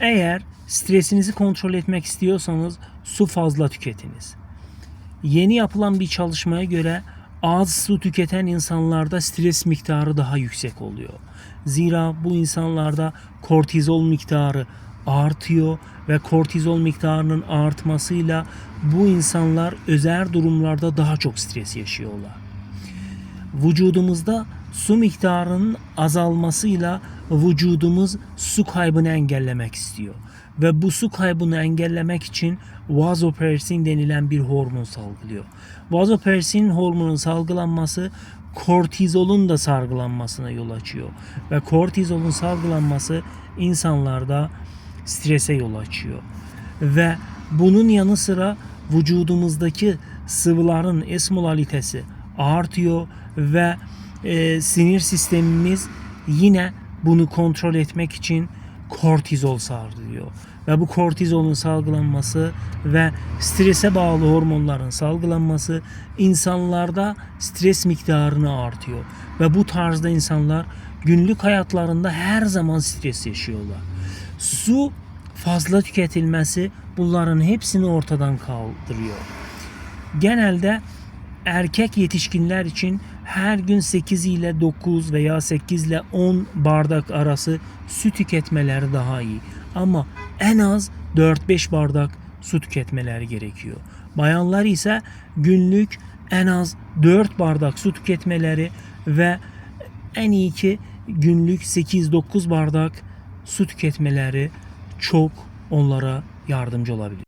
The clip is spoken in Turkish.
Eğer stresinizi kontrol etmek istiyorsanız su fazla tüketiniz. Yeni yapılan bir çalışmaya göre az su tüketen insanlarda stres miktarı daha yüksek oluyor. Zira bu insanlarda kortizol miktarı artıyor ve kortizol miktarının artmasıyla bu insanlar özel durumlarda daha çok stres yaşıyorlar. Vücudumuzda su miktarının azalmasıyla vücudumuz su kaybını engellemek istiyor. Ve bu su kaybını engellemek için vazopressin denilen bir hormon salgılıyor. Vazopressin hormonun salgılanması kortizolun da salgılanmasına yol açıyor. Ve kortizolun salgılanması insanlarda strese yol açıyor. Ve bunun yanı sıra vücudumuzdaki sıvıların esmolalitesi artıyor ve e, sinir sistemimiz yine bunu kontrol etmek için kortizol salgılıyor. Ve bu kortizolun salgılanması ve strese bağlı hormonların salgılanması insanlarda stres miktarını artıyor. Ve bu tarzda insanlar günlük hayatlarında her zaman stres yaşıyorlar. Su fazla tüketilmesi bunların hepsini ortadan kaldırıyor. Genelde erkek yetişkinler için her gün 8 ile 9 veya 8 ile 10 bardak arası su tüketmeleri daha iyi. Ama en az 4-5 bardak su tüketmeleri gerekiyor. Bayanlar ise günlük en az 4 bardak su tüketmeleri ve en iyi ki günlük 8-9 bardak su tüketmeleri çok onlara yardımcı olabilir.